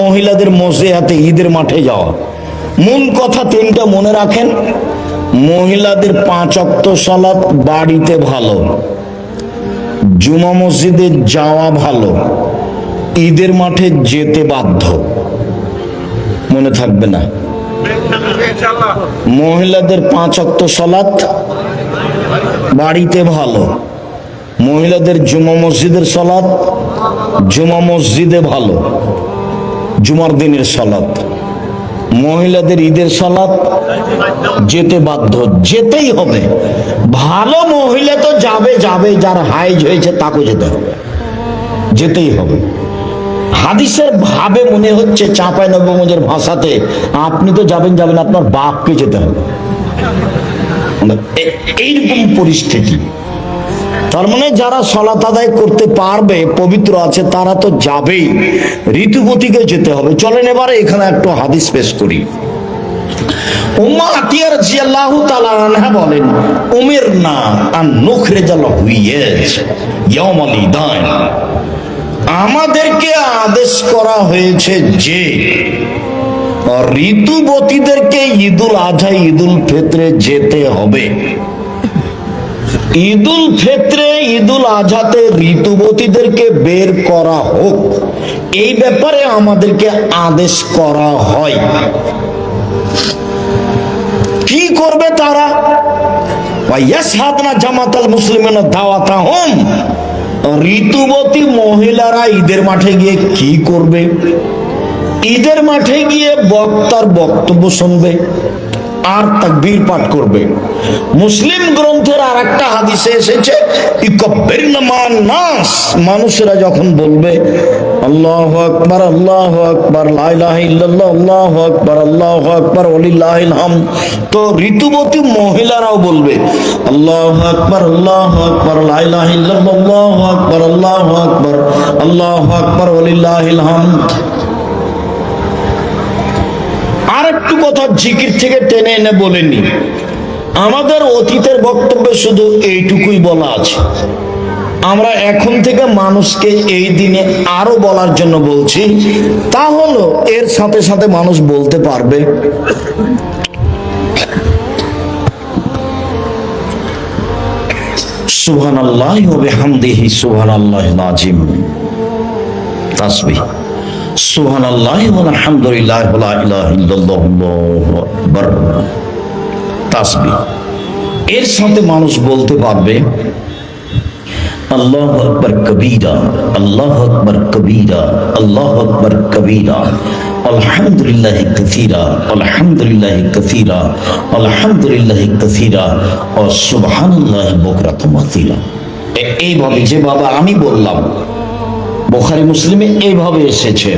মহিলাদের মজে হাতে ঈদের মাঠে যাওয়া। মূল কথা তিনটা মনে রাখেন, মহিলাদের পাঁচ অক্ত সালাত বাড়িতে ভালো, জুমা মসজিদে যাওয়া ভালো, ঈদের মাঠে যেতে বাধ্য। মনে থাকবে না। মহিলাদের পাঁচ অক্ত সালাত বাড়িতে ভালো, মহিলাদের জুমা মসজিদের সালাত জুমা মসজিদে ভালো। জুমার দিনের সালাত, মহিলাদের ঈদের সালাত, যেতে বাধ্য, যেতেই হবে। ভালো মহিলা তো যাবে যাবে, যার হাইজ হয়েছে তাকে যেতে হবে। যেতেই হবে। হাদিসের ভাবে মনে হচ্ছে চাঁপাই নবগঞ্জের ভাষাতে, আপনি তো যাবেন যাবেন, আপনার বাপকে যেতে হবে। এইরকম পরিস্থিতি। তার মানে যারা সলাত আদায় করতে পারবে, পবিত্র আছে, তারা তো যাবেই। ঋতুপতিকে যেতে হবে। চলেন এবারে এখানে একটু হাদিস পেশ করি। উম্মা আতিয়া রাদিয়াল্লাহু তাআলা বলেন উমের না আন নুখরিজাল হুইয়েজ ইয়াউমাল ইদান। আমাদেরকে আদেশ করা হয়েছে যে ঋতুবতীদেরকে ঈদুল আজহা ঈদুল ফিতরে যেতে হবে। ঈদুল ফিতরে, ঈদুল আজহাতে ঋতুবতীদেরকে বের করা হোক। এই ব্যাপারে আমাদেরকে আদেশ করা হয়। কি করবে তারা? জামাতাল মুসলিমিনা দাওয়াতাহুম। ঋতুবতী মহিলারা ঈদের মাঠে গিয়ে কি করবে? ঈদের মাঠে গিয়ে বক্তার বক্তব্য শুনবে। আর তাকবীর পাঠ করবে। মুসলিম গ্রন্থের আর একটা হাদিসে এসেছে নাস। মানুষেরা যখন বলবে, আল্লাহু আকবার আল্লাহু আকবার আল্লাহু আকবার আল্লাহু আকবার হামদ তো ঋতুবতী মহিলারাও বলবে, আল্লাহু আকবার আল্লাহু আকবার আল্লাহু আকবার আল্লাহু আকবার আল্লাহু আকবার ওয়ালিল্লাহিল হামদ আর একটু কথা জিকির থেকে টেনে এনে বলেনি আমাদের অতীতের বক্তব্যে শুধু এইটুকুই বলা আছে। আমরা এখন থেকে মানুষকে এই দিনে আরও বলার জন্য বলছি, তা হলো এর সাথে সাথে মানুষ বলতে পারবে। সুবহান আল্লাহ হামদিহি সুবহান আল্লাহ নাজিম তাসবিহ। সুবহান আল্লাহ আলহামদুলিল্লাহ তাসবিহ। এর সাথে মানুষ বলতে পারবে, আল্লাহ আকবর কবীরা, আল্লাহ আকবর কবীরা, আল্লাহ আকবর কবীরা, আলহামদুলিল্লাহ কসিরা আলহামদুলিল্লাহ কসিরা আলহামদুলিল্লাহ কসিরা ও সুবহানাল্লাহ বকরাত মাসিলা এ- এইভাবে যে বাবা আমি বললাম বোখারি মুসলিমে এইভাবে এসেছে।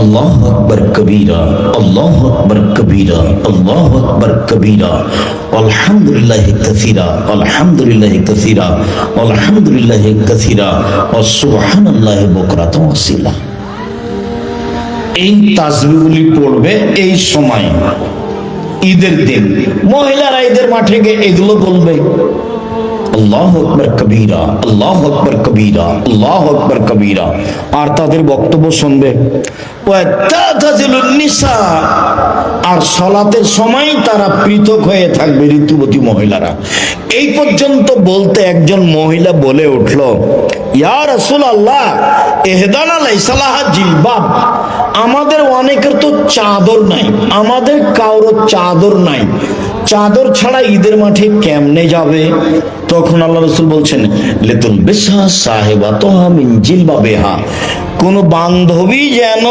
আল্লাহ আকবর কবীরা, আল্লাহ আকবর কবীরা, আল্লাহ আকবর কবীরা। আলহামদুলিল্লাহ কসিরা আলহামদুলিল্লাহ কসিরা আলহামদুলিল্লাহ কসিরা ও সুবহানাল্লাহ বকরাত ওয়াসিলা এই তাসবিহগুলি পড়বে এই সময়, ঈদের দিন। মহিলারা ঈদের মাঠে গিয়ে এগুলো বলবে। আল্লাহ আকবর কবিরা, আল্লাহ আকবর কবিরা, আল্লাহ আকবর কবিরা। আর তাদের বক্তব্য শুনবে আর সলাতের সময় তারা পৃথক হয়ে থাকবে ঋতুবতী মহিলারা। এই পর্যন্ত বলতে একজন মহিলা বলে উঠল, ইয়া রাসূল আল্লাহ এহদান জিলবাব। আমাদের অনেকের তো চাদর নাই, আমাদের কারোর চাদর নাই। চাদর ছাড়া ঈদের মাঠে কেমনে যাবে? তখন আল্লাহ রসুল বলছেন লেতুল বেশা সাহেবা তো মিঞ্জিল জিলবা বেহা। কোন বান্ধবী যেন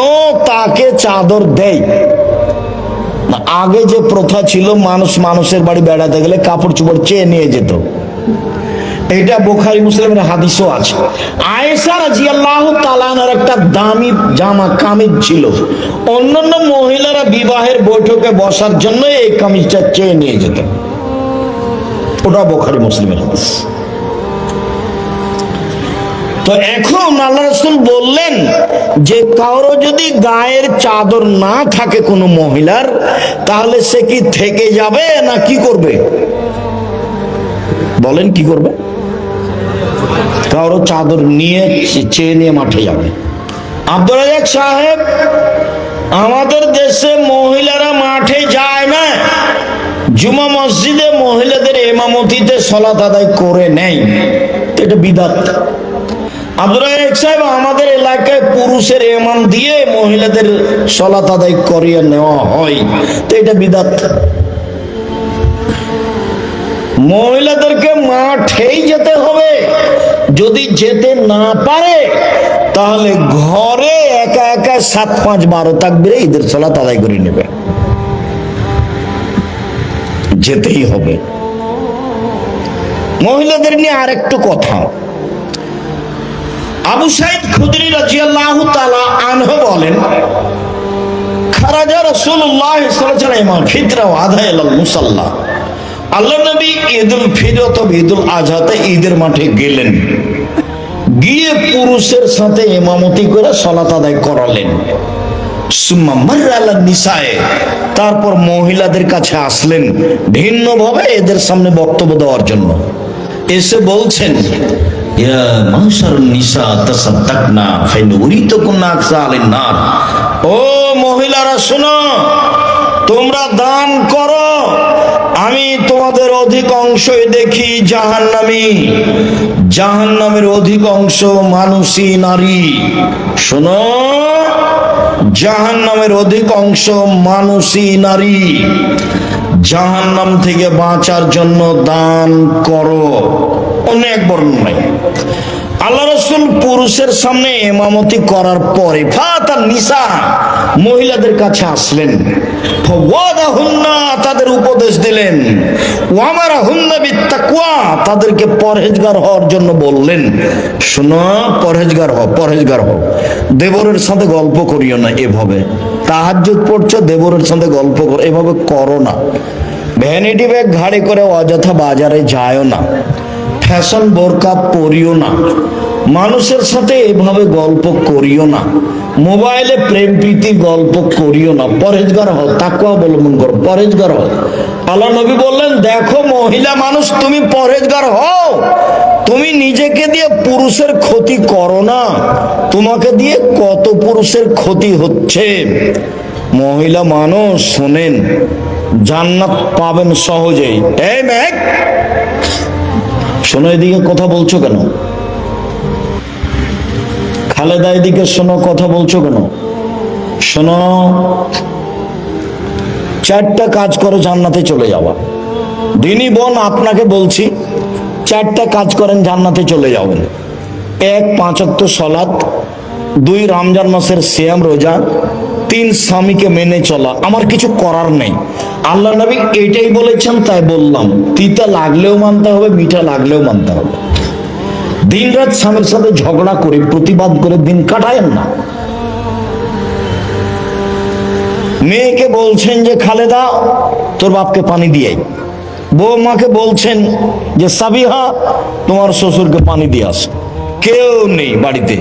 তাকে চাদর দেয়। আগে যে প্রথা ছিল, মানুষ মানুষের বাড়ি বেড়াতে গেলে কাপড় চোপড় চেয়ে নিয়ে যেত। এটা বোখারি মুসলিমের হাদিসও আছে। আয়েশা রাজিয়াল্লাহু তাআলার একটা দামি জামা কামিজ ছিল। অন্যান্য মহিলারা বিবাহের বৈঠকে বসার জন্য এই কামিজটা চেয়ে নিয়ে যেত। ওটা বোখারি মুসলিমের হাদিস। তো এখন আল্লাহ রসুল বললেন যে কারও যদি গায়ের চাদর না থাকে কোনো মহিলার, তাহলে সে কি থেকে যাবে না কি করবে? বলেন কি করবে? কারও চাদর নিয়ে চেয়ে নিয়ে মাঠে যাবে। আব্দুল রাজাক সাহেব, আমাদের দেশে মহিলারা মাঠে যায় না। জুমা মসজিদে মহিলাদের এমামতিতে সলাত আদায় করে তো এটা বিদাত। আব্দুল রাজাক সাহেব, আমাদের এলাকায় পুরুষের এমাম দিয়ে মহিলাদের সলাত আদায় করিয়ে নেওয়া হয়। তো এটা বিদাত। মহিলাদেরকে মাঠেই যেতে হবে। যদি যেতে না পারে, তাহলে ঘরে একা একা সাত পাঁচ বারো তাক তাকবিরে ঈদের সালাত আদায় করে নেবে। যেতেই হবে। মহিলাদের নিয়ে আরেকটু কথা। আবু সাইদ খুদরি রাজিয়াল্লাহু তাআলা আনহু বলেন, খারাজা ওয়াসাল্লাম ফিতরা ওয়া আদা ইলাল মুসাল্লা। আল্লাহ নবী ঈদুল অথবা ঈদুল আজহাতে ঈদের মাঠে গেলেন। গিয়ে পুরুষের সাথে ইমামতি করে সলাত আদায় করালেন। তারপর মহিলাদের কাছে আসলেন ভিন্নভাবে এদের সামনে বক্তব্য দেওয়ার জন্য। এসে বলছেন ও মহিলারা, শোনো, তোমরা দান করো। তোমাদের অধিকাংশই দেখি জাহান নামি জাহান নামের অধিকাংশ মানুষই নারী। শোনো জাহান নামের অধিকাংশ মানুষই নারী। জাহান নাম থেকে বাঁচার জন্য দান করো। অনেক বর্ণনায় আল্লাহ রসুল পুরুষের সামনে এমামতি করার পরে নিসা, মহিলাদের কাছে আসলেন। তাদের উপদেশ দিলেন। ওয়ামারা হুন্না বিত্তাকওয়া তাদেরকে পরহেজগার হওয়ার জন্য বললেন, শোনো, পরহেজগার হও পরহেজগার হও। দেবরের সাথে গল্প করিও না এভাবে। তাহাজ্জুদ পড়ছো, দেবরের সাথে গল্প করো, এভাবে করো না। ভ্যানিটি ব্যাগ ঘাড়ে করে অযথা বাজারে যায়ও না। ফ্যাশন বোরকা পরিও না। মানুষের সাথে এভাবে গল্প করিও না। মোবাইলে প্রেম প্রীতি গল্প করিও না। পরেজগার হও তাকে অবলম্বন করো পরেজগার হও। আল্লাহ নবী বললেন, দেখো মহিলা মানুষ, তুমি পরেজগার হও। তুমি নিজেকে দিয়ে পুরুষের ক্ষতি করো না। তোমাকে দিয়ে কত পুরুষের ক্ষতি হচ্ছে? মহিলা মানুষ, শোনেন, জান্নাত পাবেন সহজেই। এই মেঘ শোনো এদিকে কথা বলছো কেন? খালেদা এদিকে শোনো, কথা বলছো কেন? শোনো, চারটা কাজ করে, জান্নাতে চলে যাওয়া দিনী বোন, আপনাকে বলছি, চারটা কাজ করেন, জান্নাতে চলে যাবেন এক পাঁচক্ত সলাৎ, দুই, রমজান মাসের শ্যাম রোজা, তিন, স্বামীকে মেনে চলা। আমার কিছু করার নেই। আল্লাহ নবী এটাই বলেছেন, তাই বললাম। তিতা লাগলেও মানতে হবে, মিঠা লাগলেও মানতে হবে। দিন রাত স্বামীর সাথে ঝগড়া করে, প্রতিবাদ করে দিন কাটায়েন না। মেয়েকে বলছেন যে, খালেদা, তোর বাপকে পানি দিয়ে বৌমাকে বলছেন যে, সাবিহা, তোমার শ্বশুরকে পানি দিয়ে আস। কেউ নেই বাড়িতে।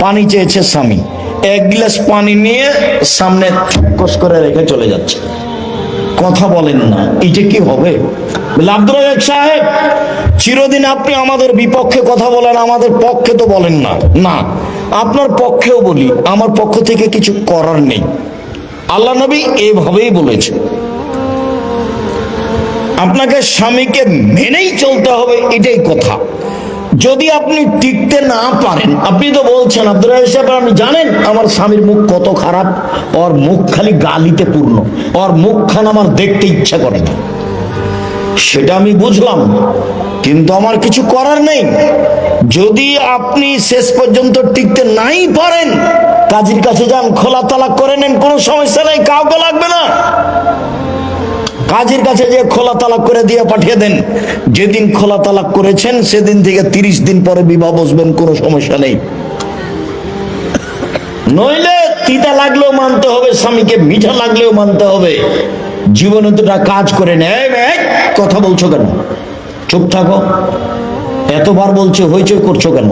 পানি চেয়েছে স্বামী। এক গ্লাস পানি নিয়ে সামনে কস করে রেখে চলে যাচ্ছে। কথা বলেন না। এটা কি হবে? আব্দুল সাহেব, চিরদিন আপনি আমাদের বিপক্ষে কথা বলেন, আমাদের পক্ষে তো বলেন না। না, আপনার পক্ষেও বলি, আমার পক্ষ থেকে কিছু করার নেই। আল্লাহ নবী এভাবেই বলেছে। আপনাকে স্বামীকে মেনেই চলতে হবে, এটাই কথা। যদি আপনি টিকতে না পারেন, আপনি তো বলছেন আপনি জানেন আমার স্বামীর মুখ কত খারাপ? ওর মুখ খালি গালিতে পূর্ণ। ওর মুখখান আমার দেখতে ইচ্ছা করে না। সেটা আমি বুঝলাম, কিন্তু আমার কিছু করার নেই। যদি আপনি শেষ পর্যন্ত টিকতে নাই পারেন, কাজীর কাছে যান খোলা তালাক করে নেন, কোনো সমস্যা নেই, কাউকে লাগবে না। কাজীর কাছে যে খোলা তালাক করে দিয়ে পাঠিয়ে দেন, যেদিন খোলা তালাক করেছেন, সেদিন থেকে তিরিশ দিন পরে বিবাহ বসবেন, কোনো সমস্যা নেই। নইলে তিতা লাগলেও মানতে হবে, স্বামীকে মিঠা লাগলেও মানতে হবে। জীবনে দুটা কাজ করে নেয় কথা বলছো কেন? চুপ থাকো। এতবার বলছো, হইচই করছ কেন?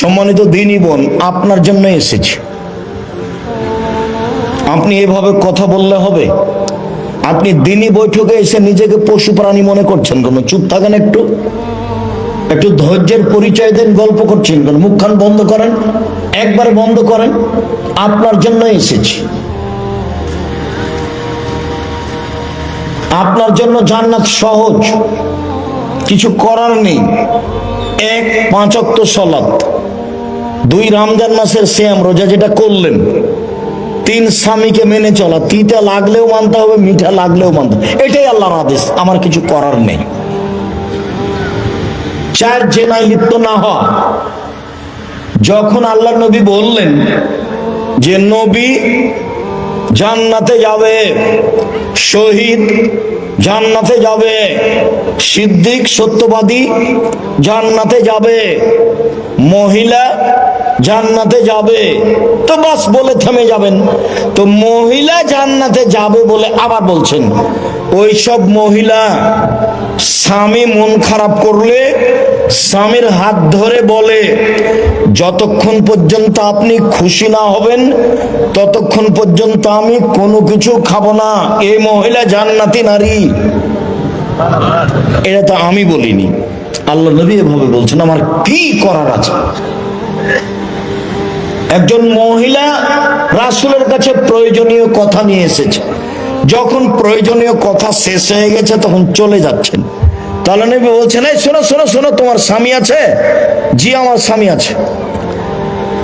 সম্মানিত দিনই বোন, আপনার জন্য এসেছি। আপনি এভাবে কথা বললে হবে? আপনি দিনই বৈঠকে এসে নিজেকে পশু প্রাণী মনে করছেন কেন? চুপ থাকেন একটু। একটু ধৈর্যের পরিচয় দেন, গল্প করছেন কেন? মুখখান বন্ধ করেন, একবার বন্ধ করেন, আপনার জন্য এসেছি। আপনার জন্য জান্নাত সহজ। কিছু করার নেই। এক পাঁচক্ত সলাত দুই রমজান মাসের শ্যাম রোজা যেটা করলেন তিন স্বামীকে মেনে চলা, তিতা লাগলেও মানতে হবে, মিঠা লাগলেও মানতে হবে। এটাই আল্লাহর আদেশ, আমার কিছু করার নেই চার জেনায় লিপ্ত না হওয়া যখন আল্লাহ নবী বললেন যে, নবী, জান্নাতে যাবে, শহীদ জান্নাতে যাবে, সিদ্দিক সত্যবাদী জান্নাতে যাবে, মহিলা জান্নাতে যাবে। তো বাস বলে থেমে যাবেন। তো মহিলা জান্নাতে যাবে বলে আবার বলছেন। ওই সব মহিলা স্বামী মন খারাপ করলে স্বামীর হাত ধরে বলে, যতক্ষণ পর্যন্ত আপনি খুশি না হবেন, ততক্ষণ পর্যন্ত আমি কোনো কিছু খাব না। এই মহিলা জান্নাতি নারী। এটা তো আমি বলিনি। আল্লাহ নবী এভাবে বলছেন। আমার কি করার আছে? একজন মহিলা রাসুলের কাছে প্রয়োজনীয় কথা নিয়ে এসেছে। যখন প্রয়োজনীয় কথা শেষ হয়ে গেছে, তখন চলে যাচ্ছেন। তাহলে নবী বলছেন, এই শোনো শোনো শোনো, তোমার স্বামী আছে? জি, আমার স্বামী আছে।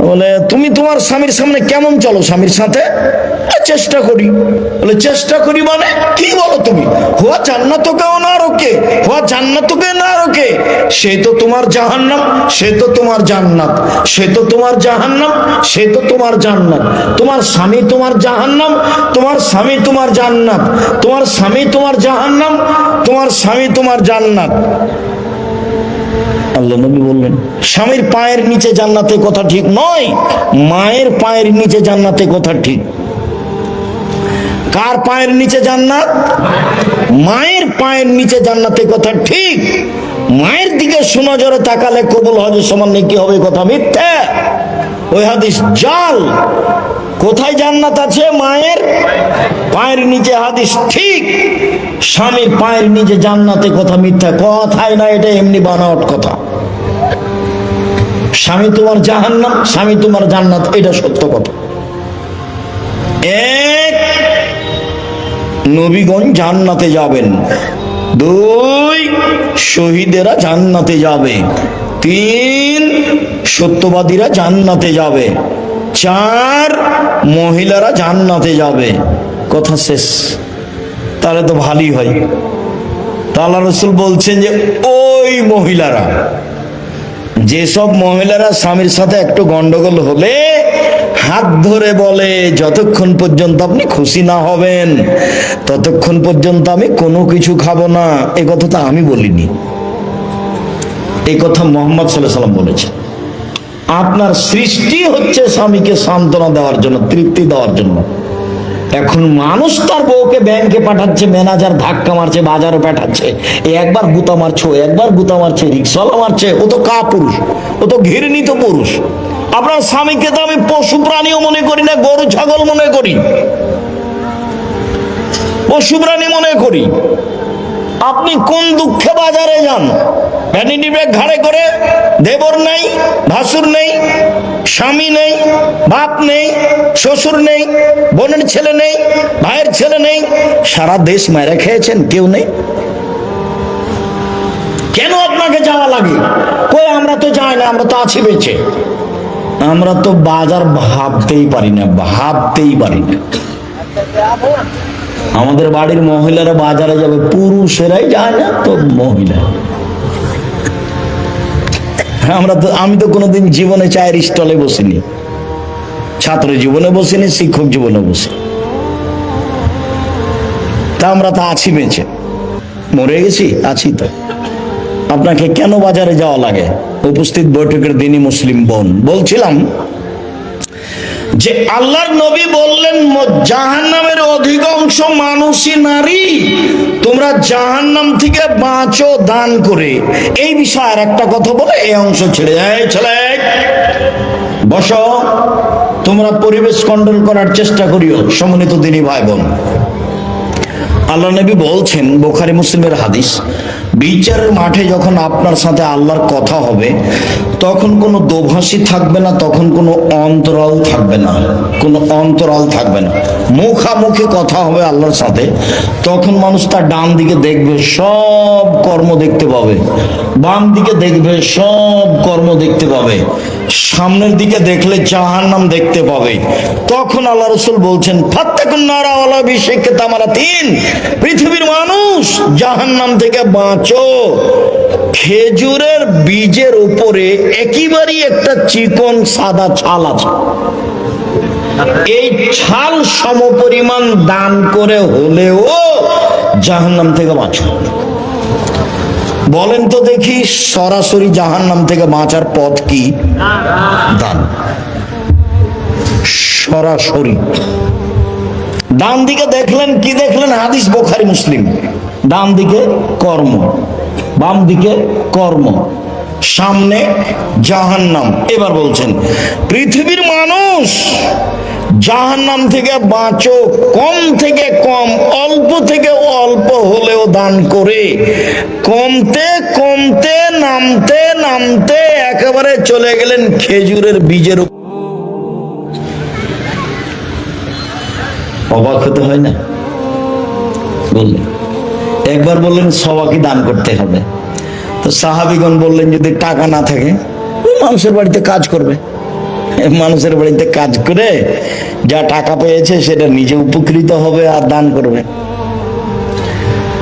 বলে, তুমি তোমার স্বামীর সামনে কেমন চলো স্বামীর সাথে? চেষ্টা করি। বলে, চেষ্টা করি মানে? কি বলো তুমি? হুয়া জান্নাতকেও না রোকে হুয়া জান্নাতকে না রোকে সে তো তোমার জাহান্নাম, সে তো তোমার জান্নাত, সে তো তোমার জাহান্নাম, সে তো তোমার জান্নাত। তোমার স্বামী তোমার জাহান্নাম, তোমার স্বামী তোমার জান্নাত। তোমার স্বামী তোমার জাহান্নাম, তোমার স্বামী তোমার জান্নাত। আল্লাহ নবী বললেন, স্বামীর পায়ের নিচে জান্নাতে কথা ঠিক নয়, মায়ের পায়ের নিচে জান্নাতে কথা ঠিক। কার পায়ের নিচে জান্নাত? মায়ের পায়ের নিচে জান্নাতে কথা ঠিক। মায়ের দিকে সুনজরে তাকালে কবুল হজের সমান কি হবে কথা মিথ্যা। ওই হাদিস জাল। কোথায় জান্নাত আছে মায়ের? পায়ের নিচে হাদিস ঠিক। স্বামীর পায়ের নিচে জান্নাতে কথা মিথ্যা। কথাই না, এটা এমনি বানাওয়াট কথা। স্বামী তোমার জাহান্নাম, স্বামী তোমার জান্নাত, এটা সত্য কথা। এক, নবীগণ জান্নাতে যাবেন। দুই, শহীদেরা জান্নাতে যাবে। তিন, সত্যবাদীরা জান্নাতে যাবে। চার, মহিলারা জান্নাতে যাবে। কথা শেষ। তাহলে তো ভালোই হয়। তাল্লা রসুল বলছেন যে, ওই মহিলারা যেসব মহিলারা স্বামীর সাথে একটু গন্ডগোল হলে হাত ধরে বলে, যতক্ষণ পর্যন্ত আপনি খুশি না হবেন, ততক্ষণ পর্যন্ত আমি কোনো কিছু খাব না। এ কথা তো আমি বলিনি। এই কথা মোহাম্মদ সাল্লাহ সাল্লাম বলেছে আপনার সৃষ্টি হচ্ছে স্বামীকে সান্ত্বনা দেওয়ার জন্য, তৃপ্তি দেওয়ার জন্য। এখন মানুষ তার বউকে ব্যাংকে পাঠাচ্ছে ম্যানেজার ধাক্কা মারছে বাজারে পাঠাচ্ছে। এ একবার গুতা মারছে একবার গুতা মারছে রিক্সাওয়ালা মারছে, ও তো কা পুরুষ ও তো ঘৃণিত পুরুষ। আপনার স্বামীকে তো আমি পশু প্রাণীও মনে করি না, গরু, ছাগল মনে করি। পশু প্রাণী মনে করি। আপনি কোন দুঃখে বাজারে যান? ভ্যানিটি ব্যাগ ঘাড়ে করে, দেবর নেই, ভাসুর নেই, স্বামী নেই, বাপ নেই, শ্বশুর নেই, বোনের ছেলে নেই, ভাইয়ের ছেলে নেই, সারা দেশ মেরে খেয়েছেন, কেউ নেই। কেন আপনাকে যাওয়া লাগে? কই, আমরা তো যাই না, আমরা তো আছি বেঁচে। আমরা তো বাজার ভাবতেই পারি না, ভাবতেই পারি না। আমাদের বাড়ির মহিলারা বাজারে যাবে, পুরুষেরাই যায় না, তো মহিলা। আমরা তো আমি তো কোনোদিন জীবনে চায়ের স্টলে বসিনি। ছাত্র জীবনে বসিনি, শিক্ষক জীবনে বসি তা আমরা তো আছি বেঁচে। মরে গেছি, আছি তো। আপনাকে কেন বাজারে যাওয়া লাগে? উপস্থিত বৈঠকের দিনই মুসলিম বোন। বলছিলাম যে আল্লাহর নবী বললেন জাহান্নামের অধিকাংশ মানুষই নারী। তোমরা জাহান নাম থেকে বাঁচো, দান করে। এই বিষয়ে আর একটা কথা বলে এই অংশ ছেড়ে যায়। ছেলে, বস। তোমরা পরিবেশ কন্ট্রোল করার চেষ্টা করিও সমন্বিত দিনী ভাই বোন। আল্লাহ নবী বলছেন, বোখারি মুসলিমের হাদিস বিচারের মাঠে যখন আপনার সাথে আল্লাহর কথা হবে, তখন কোনো দোভাষী থাকবে না, তখন কোনো অন্তরাল থাকবে না, কোনো অন্তরাল থাকবে না। মুখামুখি কথা হবে আল্লাহর সাথে, তখন মানুষ তার ডান দিকে দেখবে, সব কর্ম দেখতে পাবে। বাম দিকে দেখবে, সব কর্ম দেখতে পাবে। সামনের দিকে দেখলে জাহান্নাম দেখতে পাবে। তখন আল্লাহ রসুল বলছেন তিন পৃথিবীর মানুষ জাহান্নাম থেকে বাঁচো। খেজুরের বীজের উপরে একেবারেই একটা চিকন সাদা ছাল আছে। এই ছাল সমপরিমাণ দান করে হলেও জাহান্নাম থেকে বাঁচো। বলেন তো দেখি সরাসরি জাহান্নাম থেকে বাঁচার পথ কি? দান। সরাসরি। ডান দিকে দেখলেন, কি দেখলেন? হাদিস বোখারি, মুসলিম। ডান দিকে কর্ম, বাম দিকে কর্ম, সামনে জাহান্নাম। এবার বলছেন, পৃথিবীর মানুষ জাহান্নাম থেকে বাঁচো, কম থেকে কম, অল্প থেকে অল্প হলেও দান করে। কমতে কমতে নামতে নামতে একেবারে চলে গেলেন খেজুরের বীজের। অবাক হতে হয় না? বললেন। একবার বললেন সবাকে দান করতে হবে। তো সাহাবিগণ বললেন, যদি টাকা না থাকে, মানুষের বাড়িতে কাজ করবে। মানুষের বাড়িতে কাজ করে যা টাকা পেয়েছে সেটা নিজে উপকৃত হবে আর দান করবে।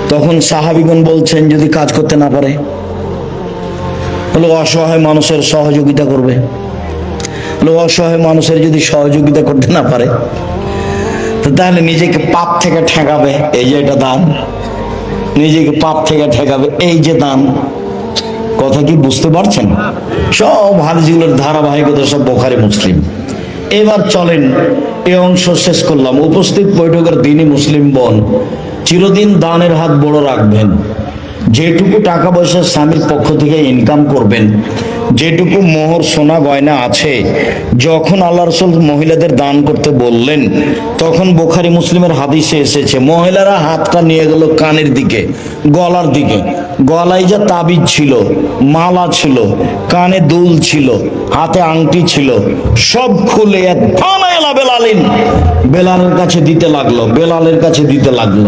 তখন সাহাবিগণ বলছেন, যদি কাজ করতে না পারে বলে অসহায় মানুষের সহযোগিতা করবে। বলে অসহায় মানুষের যদি সহযোগিতা করতে না পারে তাহলে নিজেকে পাপ থেকে ঠেকাবে, এই যে এটা দান। নিজেকে পাপ থেকে ঠেকাবে, এই যে দান। কথা কি বুঝতে পারছেন? সব হাদিসগুলোর ধারাবাহিকতা সব বোখারি, মুসলিম। এবার চলেন, এ অংশ শেষ করলাম। উপস্থিত বৈঠকের দিনই মুসলিম বন, চিরদিন দানের হাত বড় রাখবেন। যেটুকু টাকা পয়সা স্বামীর পক্ষ থেকে ইনকাম করবেন যেটুকু মোহর সোনা গয়না আছে, যখন আল্লাহ রসুল মহিলাদের দান করতে বললেন, তখন বোখারি মুসলিমের হাদিসে এসেছে, মহিলারা হাতটা নিয়ে গেল কানের দিকে, গলার দিকে। গলায় যা তাবিজ ছিল, মালা ছিল, কানে দুল ছিল, হাতে আংটি ছিল, সব খুলে এক ফানাইলা বেলালিন। বেলালের কাছে দিতে লাগল, বেলালের কাছে দিতে লাগল।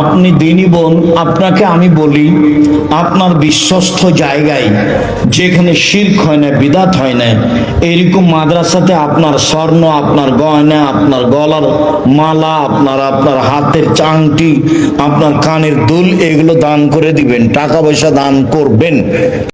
আপনি বোন, আপনাকে আমি বলি, আপনার বিশ্বস্ত জায়গায় যেখানে শির্ক হয় না, বিদাত হয় না, এরকম মাদ্রাসাতে আপনার স্বর্ণ, আপনার গয়না, আপনার গলার মালা, আপনার আপনার হাতের চাংটি, আপনার কানের দুল, এগুলো দান করে দিবেন, টাকা পয়সা দান করবেন।